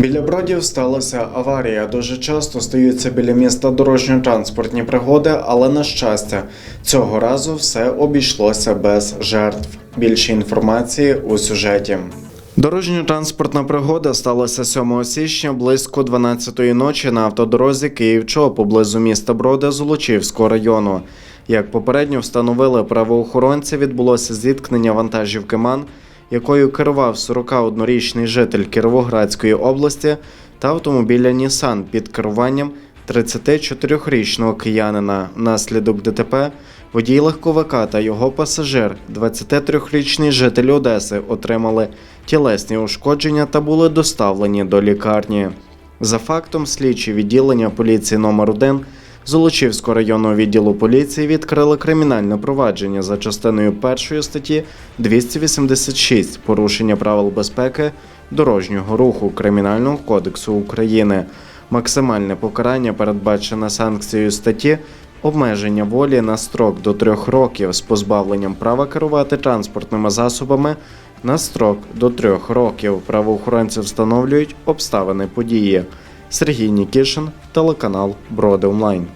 Біля бродів сталася аварія. Дуже часто стаються біля міста дорожньо-транспортні пригоди, але на щастя, цього разу все обійшлося без жертв. Більше інформації у сюжеті. Дорожньо-транспортна пригода сталася 7 січня близько 12-ї ночі на автодорозі Київ-Чоп поблизу міста Броди Золочівського району. Як попередньо встановили правоохоронці, відбулося зіткнення вантажівки МАН, якою керував 41-річний житель Кіровоградської області та автомобіля Нісан під керуванням 34-річного киянина. Наслідок ДТП водій легковика та його пасажир, 23-річний житель Одеси, отримали тілесні ушкодження та були доставлені до лікарні. За фактом, слідчі відділення поліції номер 1 Золочівського районного відділу поліції відкрили кримінальне провадження за частиною першої статті 286 порушення правил безпеки дорожнього руху Кримінального кодексу України. Максимальне покарання передбачене санкцією статті обмеження волі на строк до трьох років з позбавленням права керувати транспортними засобами на строк до трьох років. Правоохоронці встановлюють обставини події. Сергій Нікішин, телеканал Броди Онлайн.